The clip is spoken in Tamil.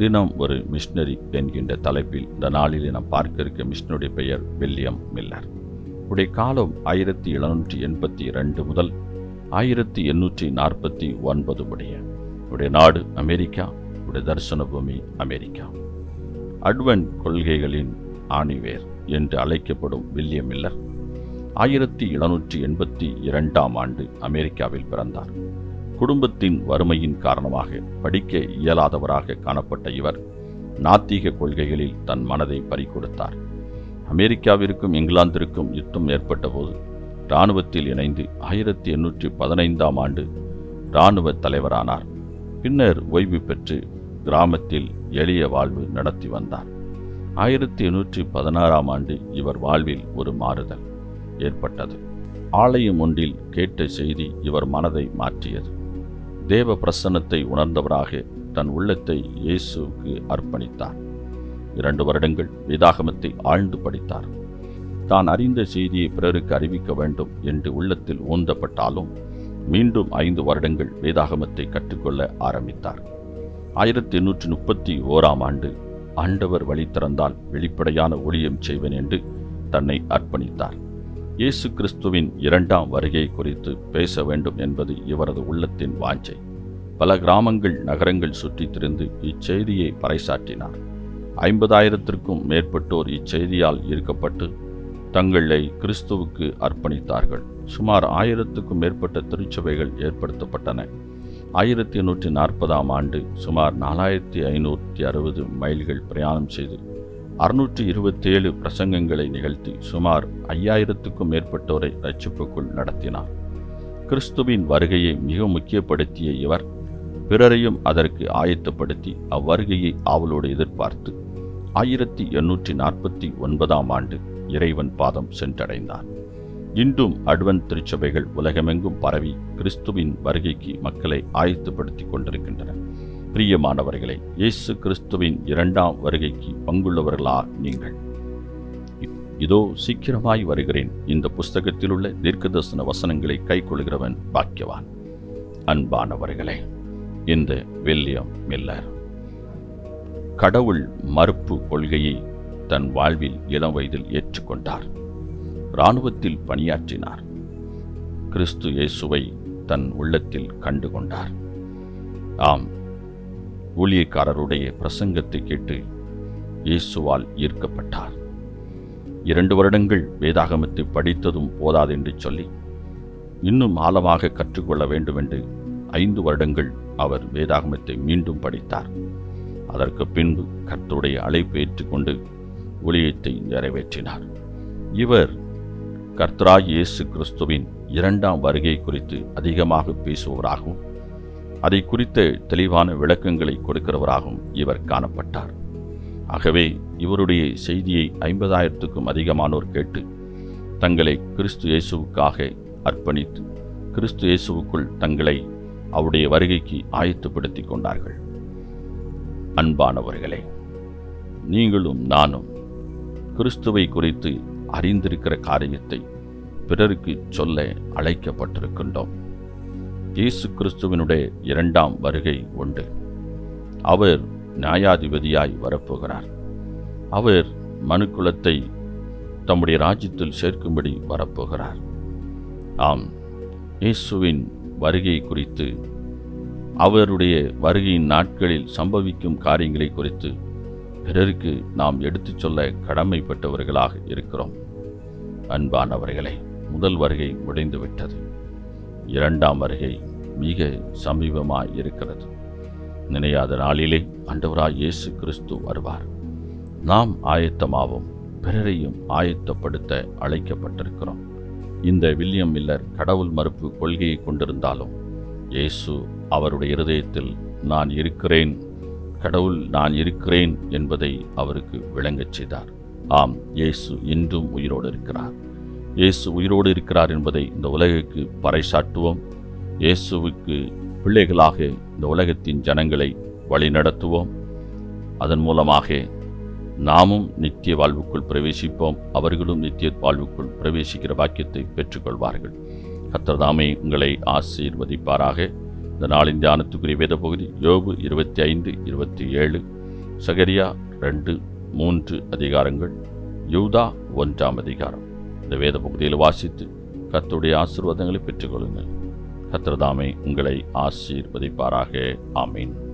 தினம் ஒரு மிஷினரி என்கின்ற தலைப்பில் இந்த நாளில் நாம் பார்க்க இருக்க மிஷினருடைய பெயர் வில்லியம் மில்லர். உடைய காலம் ஆயிரத்தி எழுநூற்றி எண்பத்தி இரண்டு முதல் ஆயிரத்தி எண்ணூற்றி நாற்பத்தி ஒன்பது உடைய. உடைய நாடு அமெரிக்கா உடைய தரிசன பூமி அமெரிக்கா. அட்வென்ட் கொள்கைகளின் ஆணிவேர் என்று அழைக்கப்படும் வில்லியம் மில்லர் ஆயிரத்தி எழுநூற்றி எண்பத்தி இரண்டாம் ஆண்டு அமெரிக்காவில் பிறந்தார். குடும்பத்தின் வறுமையின் காரணமாக படிக்க இயலாதவராக காணப்பட்ட இவர் நாத்திக கொள்கைகளில் தன் மனதை பறிகொடுத்தார். அமெரிக்காவிற்கும் இங்கிலாந்திற்கும் யுத்தம் ஏற்பட்டபோது இராணுவத்தில் இணைந்து ஆயிரத்தி எண்ணூற்றி பதினைந்தாம் ஆண்டு இராணுவ தலைவரானார். பின்னர் ஓய்வு பெற்று கிராமத்தில் எளிய வாழ்வு நடத்தி வந்தார். ஆயிரத்தி எண்ணூற்றி பதினாறாம் ஆண்டு இவர் வாழ்வில் ஒரு மாறுதல் ஏற்பட்டது. ஆலயம் ஒன்றில் கேட்ட செய்தி இவர் மனதை மாற்றியது. தேவ பிரசன்னத்தை உணர்ந்தவராக தன் உள்ளத்தை இயேசுவுக்கு அர்ப்பணித்தார். இரண்டு வருடங்கள் வேதாகமத்தை ஆழ்ந்து படித்தார். தான் அறிந்த செய்தியை பிறருக்கு அறிவிக்க வேண்டும் என்று உள்ளத்தில் ஊந்தப்பட்டாலும் மீண்டும் ஐந்து வருடங்கள் வேதாகமத்தை கற்றுக்கொள்ள ஆரம்பித்தார். ஆயிரத்தி எண்ணூற்றி முப்பத்தி ஓராம் ஆண்டு ஆண்டவர் வழி திறந்தால் வெளிப்படையான ஊழியம் செய்வேன் என்று தன்னை அர்ப்பணித்தார். இயேசு கிறிஸ்துவின் இரண்டாம் வருகை குறித்து பேச வேண்டும் என்பது இவரது உள்ளத்தின் வாஞ்சை. பல கிராமங்கள் நகரங்கள் சுற்றித் திரிந்து இச்செய்தியை பறைசாற்றினார். ஐம்பதாயிரத்திற்கும் மேற்பட்டோர் இச்செய்தியால் ஈர்க்கப்பட்டு தங்களை கிறிஸ்துவுக்கு அர்ப்பணித்தார்கள். சுமார் ஆயிரத்துக்கும் மேற்பட்ட திருச்சபைகள் ஏற்படுத்தப்பட்டன. ஆயிரத்தி எண்ணூற்றி நாற்பதாம் ஆண்டு சுமார் நாலாயிரத்தி ஐநூற்றி அறுபது மைல்கள் பிரயாணம் செய்து அறுநூற்றி இருபத்தேழு பிரசங்கங்களை நிகழ்த்தி சுமார் ஐயாயிரத்துக்கும் மேற்பட்டோரை ரட்சிப்புக்குள் நடத்தினார். கிறிஸ்துவின் வருகையை மிக முக்கியப்படுத்திய இவர் பிறரையும் அதற்கு ஆயத்தப்படுத்தி அவ்வருகையை ஆவலோடு எதிர்பார்த்து ஆயிரத்தி எண்ணூற்றி நாற்பத்தி ஒன்பதாம் ஆண்டு இறைவன் பாதம் சென்றடைந்தார். இன்றும் அட்வன் திருச்சபைகள் உலகமெங்கும் பரவி கிறிஸ்துவின் வருகைக்கு மக்களை ஆயத்தப்படுத்திக் கொண்டிருக்கின்றன. பிரியமானவர்களே இயேசு கிறிஸ்துவின் இரண்டாம் வருகைக்கு பங்குள்ளவர்களா நீங்கள். இதோ சீக்கிரமாய் வருகிறேன். இந்த புஸ்தகத்தில் உள்ள தீர்க்கதர்சன வசனங்களை கைக்கொள்கிறவன் பாக்கியவான். அன்பானவர்களே இந்த வில்லியம் மில்லர். கடவுள் மறுப்பு கொள்கையை தன் வாழ்வில் இளம் வயதில் ஏற்றுக்கொண்டார். இராணுவத்தில் பணியாற்றினார். கிறிஸ்து இயேசுவை தன் உள்ளத்தில் கண்டு கொண்டார் ஆம் ஊழியக்காரருடைய பிரசங்கத்தை கேட்டு இயேசுவால் ஈர்க்கப்பட்டார். இரண்டு வருடங்கள் வேதாகமத்தை படித்ததும் போதாதென்று சொல்லி இன்னும் ஆழமாக கற்றுக்கொள்ள வேண்டும் என்று ஐந்து வருடங்கள் அவர் வேதாகமத்தை மீண்டும் படித்தார். அதற்கு பின்பு கர்த்தருடைய அழைப்பு ஏற்றுக்கொண்டு ஊழியத்தை நிறைவேற்றினார். இவர் கர்த்தராய் இயேசு கிறிஸ்துவின் இரண்டாம் வருகை குறித்து அதிகமாக பேசுபவராகவும் அதை குறித்த தெளிவான விளக்கங்களை கொடுக்கிறவராகவும் இவர் காணப்பட்டார். ஆகவே இவருடைய செய்தியை ஐம்பதாயிரத்துக்கும் அதிகமானோர் கேட்டு தங்களை கிறிஸ்து இயேசுவுக்காக அர்ப்பணித்து கிறிஸ்து இயேசுவுக்குள் தங்களை அவருடைய வருகைக்கு ஆயத்துப்படுத்தி கொண்டார்கள். அன்பானவர்களே நீங்களும் நானும் கிறிஸ்துவை குறித்து அறிந்திருக்கிற காரியத்தை பிறருக்கு சொல்ல அழைக்கப்பட்டிருக்கின்றோம். இயேசு கிறிஸ்துவனுடைய இரண்டாம் வருகை உண்டு. அவர் நியாயாதிபதியாய் வரப்போகிறார். அவர் மனுக்குலத்தை தம்முடைய ராஜ்யத்தில் சேர்க்கும்படி வரப்போகிறார். ஆம் இயேசுவின் வருகை குறித்து அவருடைய வருகையின் நாட்களில் சம்பவிக்கும் காரியங்களை குறித்து பிறருக்கு நாம் எடுத்துச் சொல்ல கடமைப்பட்டவர்களாக இருக்கிறோம். அன்பானவர்களே முதல் வருகை முடிந்துவிட்டது. இரண்டாம் வருகை மிக சமீபமாய் இருக்கிறது. நினையாத நாளிலே அண்டவராய் இயேசு கிறிஸ்து வருவார். நாம் ஆயத்தமாவும் பிறரையும் ஆயத்தப்படுத்த அழைக்கப்பட்டிருக்கிறோம். இந்த வில்லியம் மில்லர் கடவுள் மறுப்பு கொள்கையை கொண்டிருந்தாலும் இயேசு அவருடைய இருதயத்தில் நான் இருக்கிறேன் கடவுள் நான் இருக்கிறேன் என்பதை அவருக்கு விளங்கச் செய்தார். ஆம் இயேசு இன்றும் உயிரோடு இருக்கிறார். இயேசு உயிரோடு இருக்கிறார் என்பதை இந்த உலகுக்கு பறைசாட்டுவோம் இயேசுவுக்கு பிள்ளைகளாக இந்த உலகத்தின் ஜனங்களை வழிநடத்துவோம் அதன் மூலமாக நாமும் நித்திய வாழ்வுக்குள் பிரவேசிப்போம். அவர்களும் நித்திய வாழ்வுக்குள் பிரவேசிக்கிற வாக்கியத்தை பெற்றுக்கொள்வார்கள். கர்த்தர்தாமே உங்களை ஆசீர்வதிப்பாராக. இந்த நாளின் தியானத்துக்குரிய வேத பகுதி யோபு இருபத்தி ஐந்து இருபத்தி ஏழு சகரியா ரெண்டு மூன்று அதிகாரங்கள் யூதா ஒன்றாம் அதிகாரம். இந்த வேத பகுதியில் வாசித்து கத்துடைய ஆசீர்வாதங்களை பெற்றுக்கொள்ளுங்கள். கர்த்தர்தாமே உங்களை ஆசீர்வதிப்பாராக. ஆமீன்.